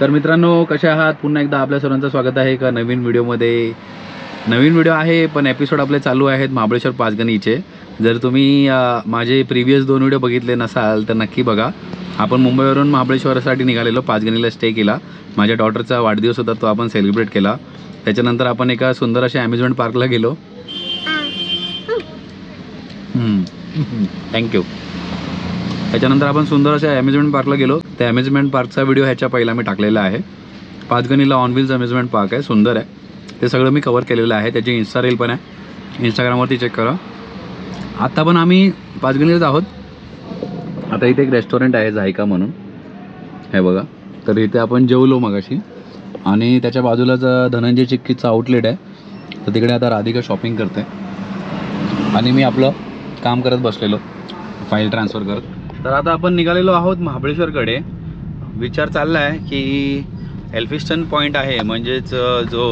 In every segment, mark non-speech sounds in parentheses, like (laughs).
तर मित्रांनो कशा आहात? पुन्हा एकदा आपल्या सर्वांचं स्वागत आहे एका नवीन व्हिडिओमध्ये. नवीन व्हिडिओ आहे पण एपिसोड आपले चालू आहेत महाबळेश्वर पाचगणीचे. जर तुम्ही माझे प्रिव्हियस दोन व्हिडिओ बघितले नसाल तर नक्की बघा. आपण मुंबईवरून महाबळेश्वरासाठी निघालेलो पाचगणीला स्टे केला. माझ्या डॉटरचा वाढदिवस होता तो आपण सेलिब्रेट केला. त्याच्यानंतर आपण एका सुंदर अशा अम्युजमेंट पार्कला गेलो. थँक्यू (laughs) त्याच्यानंतर आपण सुंदर अशा अम्युजमेंट पार्कला गेलो. त्या अम्युजमेंट पार्कचा व्हिडिओ ह्याच्या पहिला मी टाकलेला आहे. पाचगणीला ऑन व्हील्स अम्युजमेंट पार्क आहे सुंदर आहे. ते सगळं मी कवर केलेलं आहे त्याची इन्स्टा रील पण आहे. इंस्टाग्रामवरती चेक करा. आत्ता पण आम्ही पाचगणीलाच आहोत. आता इथे एक रेस्टॉरंट आहे जायका म्हणून. हे बघा. तर इथे आपण जेवलो मगाशी. आणि त्याच्या बाजूलाच धनंजय चिक्कीचं आउटलेट आहे. तर तिकडे आता राधिका शॉपिंग करते. आणि मी आपलं काम करत बसलेलो. फाईल ट्रान्सफर करत. तर आता आपण निघालेलो आहोत महाबळेश्वरकडे. विचार चालला आहे की एल्फिस्टन पॉईंट आहे म्हणजेच जो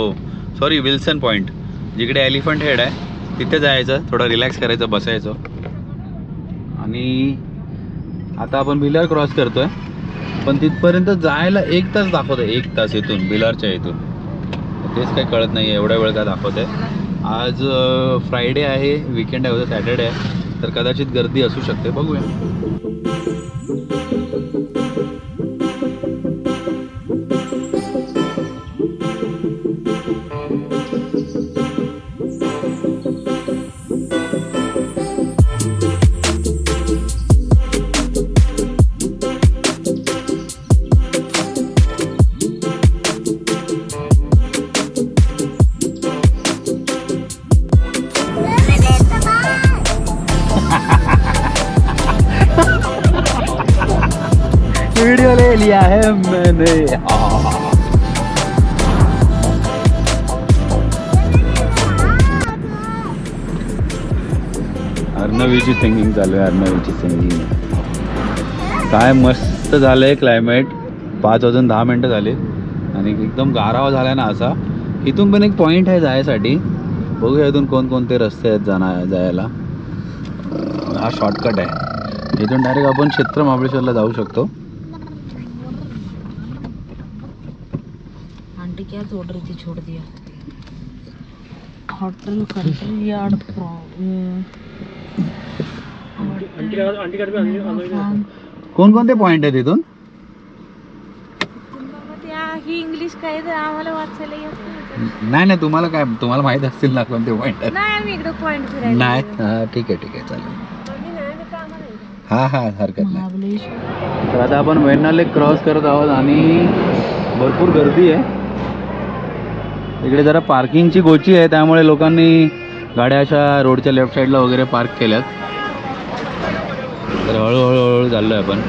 सॉरी विल्सन पॉईंट जिकडे एलिफंट हेड आहे तिथे जायचं थोडं रिलॅक्स करायचं बसायचं. आणि आता आपण बिलार क्रॉस करतो आहे पण तिथपर्यंत जायला एक तास दाखवतो आहे एक तास इथून बिलरच्या इथून. तेच काही कळत नाही एवढ्या वेळ का दाखवत आहे आज फ्रायडे आहे विकेंड आहे उद्या सॅटर्डे आहे. तर कदाचित गर्दी असू शकते बघूया. लिया अर्णवीची सिंगिंग चालू आहे अर्णवीची सिंगिंग काय मस्त झालंय क्लायमेट पाच वाजून दहा मिनटं झाली. आणि एकदम गारावा झालाय ना असा. इथून पण एक पॉईंट आहे जायसाठी. बघूया इथून कोणकोणते रस्ते आहेत जाणार जायला. हा शॉर्टकट आहे. इथून डायरेक्ट आपण क्षेत्र महाबळेश्वरला जाऊ शकतो. क्या जोड़ रही थी? छोड़ दिया। होटल कंट्री यार्ड कोणकोणते पॉईंट आहेत इथून? ही इंग्लिश काय तर आम्हाला वाचायला येत नाही. नाही नाही तुम्हाला काय तुम्हाला माहीत असतील ना कोणते पॉईंट आहेत. नाही आम्ही इकडे पॉइंट फिरायला नाही गेलो. हा ठीक आहे ठीक आहे चालेल. हा हा हरकत नाही. तर आता आपण वेण्णा लेक क्रॉस करत आहोत आणि भरपूर गर्दी आहे. इकडे जरा पार्किंगची गोची आहे त्यामुळे लोकांनी गाड्या अशा रोडच्या लेफ्ट साईडला वगैरे पार्क केल्यात. तर हळूहळू हळूहळू चाललो आहे आपण.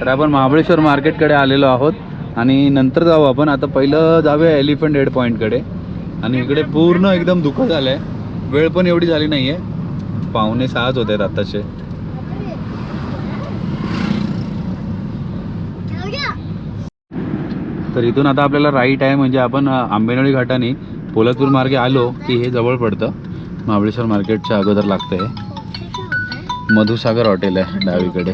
तर आपण महाबळेश्वर मार्केटकडे आलेलो आहोत आणि नंतर जाऊ आपण. आता पहिलं जाऊया एलिफंट हेड पॉईंटकडे आणि इकडे पूर्ण एकदम दुःख झालं आहे वेळ पण एवढी झाली नाही आहे पावणे सहाच होते आहेत आत्ताचे. तर इथून आता आपल्याला राईट आहे म्हणजे आपण आंबेनळी घाटाने पोलादपूर मार्गे आलो की हे जवळ पडतं. महाबळेश्वर मार्केटच्या अगोदर लागतं मधुसागर हॉटेल आहे डावीकडे.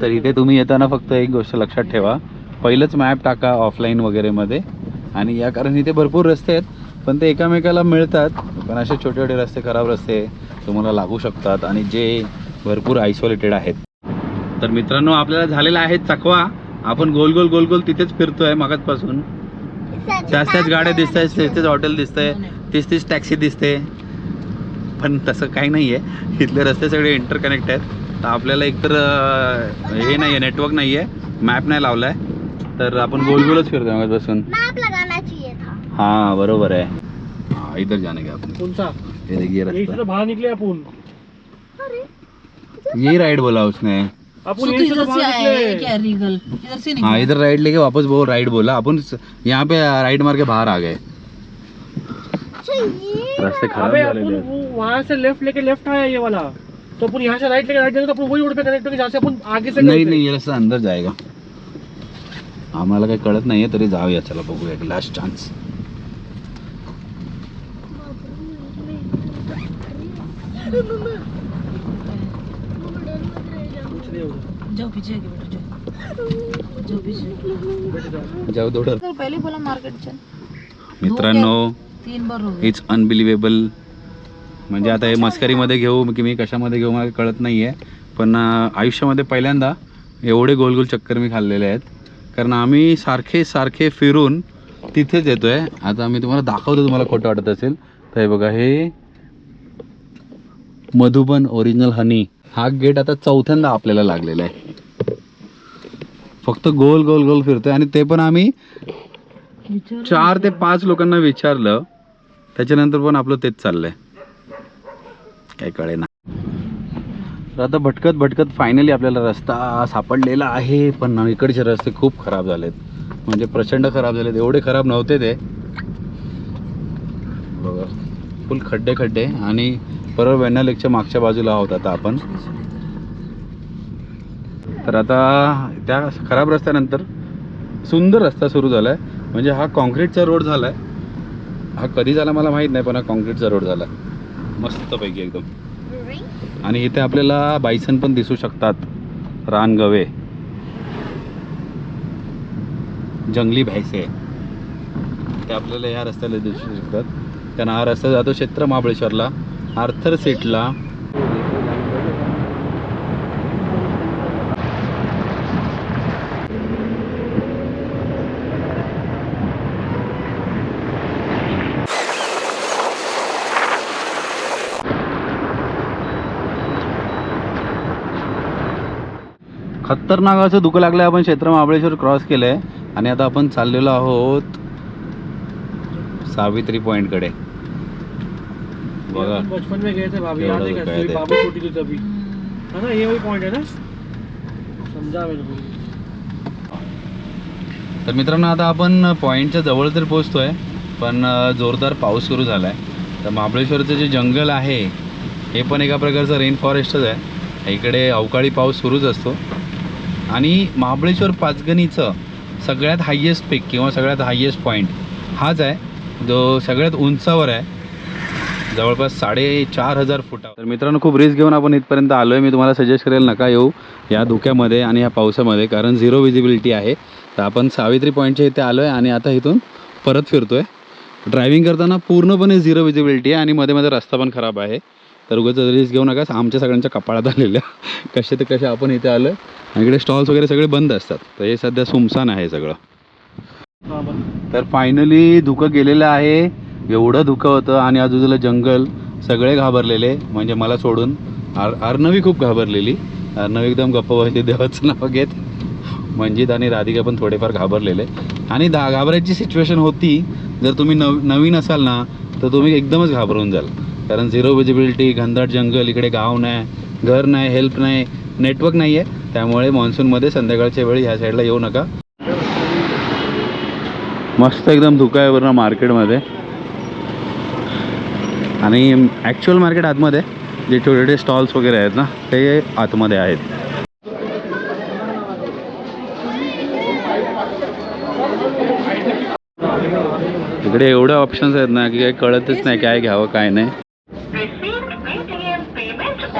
तर इथे तुम्ही येताना फक्त एक गोष्ट लक्षात ठेवा. पहिलंच मॅप टाका ऑफलाईन वगैरेमध्ये. आणि या कारण इथे भरपूर रस्ते आहेत पण ते एकामेकाला मिळतात. पण असे छोटे छोटे रस्ते खराब रस्ते तुम्हाला लागू शकतात आणि जे भरपूर आयसोलेटेड आहेत. तर मित्रांनो आपल्याला झालेला आहे चकवा. आपण गोल गोल गोल गोल तिथेच फिरतोय मगाचपासून त्याच त्याच गाड्या दिसत आहेत तेच तेच हॉटेल दिसतंय तीच तीच टॅक्सी दिसते. पण तसं काही नाही आहे इथले रस्ते सगळे इंटरकनेक्ट आहेत. तर आपल्याला एकतर हे नाही आहे नेटवर्क नाही आहे मॅप नाही लावला आहे तर आपण गोल गोलच फिरतोय मगाचपासून हाँ बरोबर है। हाँ इधर जाने का आपने कौन ये देखिए से रास्ता। तो बाहर निकले अपन। यही राइड बोला उसने। अपन से इधर से है निकले क्या रीगल? इधर से हाँ इधर राइट लेके वापस वो राइट बोला। अपन यहाँ पे राइट मार के बाहर आ गए। अच्छा रास्ते खराब अबे झालेले वहाँ से लेफ़्ट लेके लेफ़्ट आया ये वाला। तो अपन यहाँ से राइट लेके राइट जाएँगे तो अपन वही रोड पे कनेक्ट होंगे जहाँ से अपन आगे से नहीं नहीं ये रास्ता अंदर जाएगा। आम्हाला काही कळत नाही आहे तरी जाऊया चला बघूया एक लास्ट चान्स जाओ पीछे आगे जाओ जाओ पीछे जाओ पहले बोला मार्केट चल मित्रांनो तीन बार इट्स अनबिलिव्हेबल म्हणजे आता हे मस्करीमध्ये घेऊ की मी कशामध्ये घेऊ मला कळत नाही आहे पण आयुष्यामध्ये पहिल्यांदा एवढे गोल गोल चक्कर मी खाल्लेले आहेत. कारण आम्ही सारखे सारखे फिरून तिथेच येतो आहे आता मी तुम्हाला दाखवतो तुम्हाला खोटं वाटत असेल. तर हे बघा हे मधुबन ओरिजिनल हनी हा गेट आता चौथ्यांदा आपल्याला लागलेला आहे. फक्त गोल गोल गोल फिरतोय आणि ते पण आम्ही चार ते पाच लोकांना विचारलं. त्याच्यानंतर पण आपलं तेच चाललंय. काय कळे ना. तर आता भटकत भटकत फायनली आपल्याला रस्ता सापडलेला आहे. पण इकडचे रस्ते खूप खराब झालेत. म्हणजे प्रचंड खराब झालेत. एवढे खराब नव्हते ते. बघा. फुल खड्डे खड्डे. आणि परत वेण्णा लेकच्या मागच्या बाजूला आहोत आता आपण. तर आता त्या खराब रस्त्यानंतर सुंदर रस्ता सुरू झाला आहे म्हणजे हा कॉन्क्रीटचा रोड झाला आहे हा कधी झाला मला माहीत नाही पण हा कॉन्क्रीटचा रोड झाला मस्तपैकी एकदम. आणि इथे आपल्याला बायसन पण दिसू शकतात. रानगवे. जंगली भैसे. ते आपल्याला या रस्त्याला दिसू शकतात. कारण हा रस्ता जातो क्षेत्र महाबळेश्वरला. आर्थर सीटला. खतरनाक असं दुखं लागलं आपण क्षेत्र महाबळेश्वर क्रॉस केलं आहे आणि आता आपण चाललेलो आहोत सावित्री पॉईंटकडे बचपन में गए थे भाभी याद है छोटी थी तभी। है ना ये वही पॉइंट है ना? समझा मेरे को। तर मित्रांनो आता आपण पॉईंटच्या जवळ तर पोहोचतोय पण अ, जोरदार पाऊस सुरू झाला आहे तर महाबळेश्वरचं जे जंगल आहे हे पण एका प्रकारचं रेन फॉरेस्टच आहे. इकडे अवकाळी पाऊस सुरूच असतो. आणि महाबळेश्वर पाचगणीचं सगळ्यात हायेस्ट पीक किंवा सगळ्यात हायेस्ट पॉईंट हाच आहे. जो सगळ्यात उंचावर आहे. जवळपास साडेचार हजार फुटा. तर मित्रांनो खूप रिस्क घेऊन आपण इथपर्यंत आलो आहे मी तुम्हाला सजेस्ट करेल नका येऊ या धुक्यामध्ये आणि या पावसामध्ये कारण झिरो विजिबिलिटी आहे. तर आपण सावित्री पॉईंटच्या इथे आलो आहे आणि आता इथून परत फिरतो आहे ड्रायव्हिंग करताना पूर्णपणे झिरो विजिबिलिटी आहे आणि मध्ये मध्ये रस्ता पण खराब आहे. तर उगाच रिस्क घेऊ नका. आमच्या सगळ्यांच्या कपाळात आलेल्या. कसे ते कसे आपण इथे आलो आहे इकडे स्टॉल्स वगैरे सगळे बंद असतात. तर हे सध्या सुमसान आहे सगळं. तर फायनली धुकं गेलेलं आहे. एवढं धुकं होतं आणि आजूबाजूला जंगल सगळे घाबरलेले म्हणजे मला सोडून आर अर्णवी खूप घाबरलेली. अर्णवी एकदम गप्प बसली देवाचं नाव घेत. मंजित आणि राधिका पण थोडेफार घाबरलेले. आणि दा घाबरायची सिच्युएशन होती. जर तुम्ही नव नवीन असाल ना तर तुम्ही एकदमच घाबरून जाल. कारण झिरो विजिबिलिटी घनदाट जंगल इकडे गाव नाही घर नाही हेल्प नाही नेटवर्क नाही आहे त्यामुळे मान्सूनमध्ये संध्याकाळच्या वेळी ह्या साईडला येऊ नका. मस्त एकदम धुका आहे बरं मार्केटमध्ये आणि ॲक्च्युअल मार्केट आतमध्ये जे छोटे छोटे स्टॉल्स वगैरे आहेत ना ते आतमध्ये आहेत. इकडे एवढे ऑप्शन्स आहेत ना की काही कळतच नाही काय घ्यावं काय नाही. Received Paytm payment of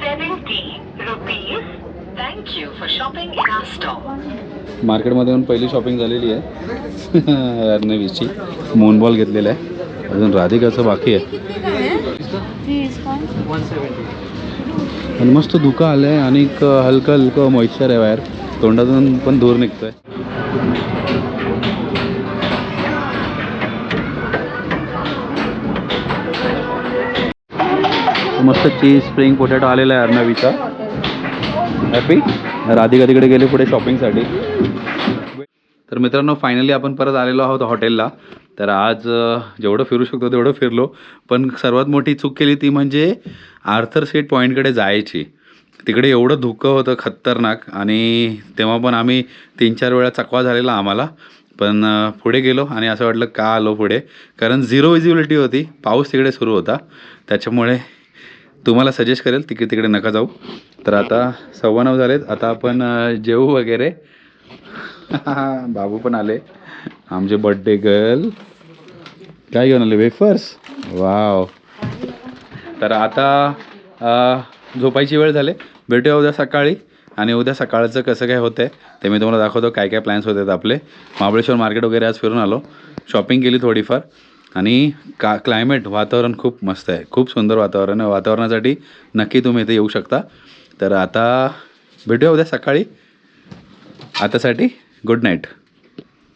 70 rupees. Thank you for shopping in our store. मार्केटमध्ये येऊन पहिली शॉपिंग झालेली आहे. (laughs) अर्नवीची मूनबॉल घेतलेला आहे. अजून राधिकाचं बाकी आहे. मस्त धुकं आलं आहे आणि हलकं हलकं मॉइश्चर आहे बाहेर. तोंडातून पण धूर निघतोय. मस्त चीज स्प्रिंग पोटॅटो आलेला आहे अर्नवीचा हॅपी राधिका तिकडे गेले पुढे शॉपिंगसाठी तर मित्रांनो फायनली आपण परत आलेलो आहोत हॉटेलला तर आज जेवढं फिरू शकतो तेवढं फिरलो. पण सर्वात मोठी चूक केली ती म्हणजे आर्थर सीट पॉईंटकडे जायची. तिकडे एवढं धुकं होतं खतरनाक आणि तेव्हा पण आम्ही तीन चार वेळा चकवा झालेला आम्हाला. पण पुढे गेलो आणि असं वाटलं का आलो पुढे? कारण झिरो विजिबिलिटी होती. पाऊस तिकडे सुरू होता. त्याच्यामुळे तुम्हाला सजेस्ट करेल तिकडे तिकडे नका जाऊ. तर आता सव्वा नऊ झालेत. आता आपण जेऊ जेवू वगैरे. (laughs) बाबू पण आले. आमचे बड्डे गर्ल काय घेऊन आले वेफर्स वाव तर आता झोपायची वेळ झाली. भेटूया उद्या सकाळी. आणि उद्या सकाळचं कसं काय होतं आहे ते मी तुम्हाला दाखवतो काय काय प्लॅन्स होते आपले. महाबळेश्वर मार्केट वगैरे आज फिरून आलो. शॉपिंग केली थोडीफार. आणि का क्लायमेट वातावरण खूप मस्त आहे. खूप सुंदर वातावरण आहे. वातावरणासाठी नक्की तुम्ही इथे येऊ शकता. तर आता भेटूया उद्या सकाळी. आतासाठी good night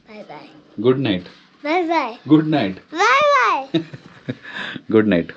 bye bye good night Bye bye. Good night. Bye bye. (laughs) Good night.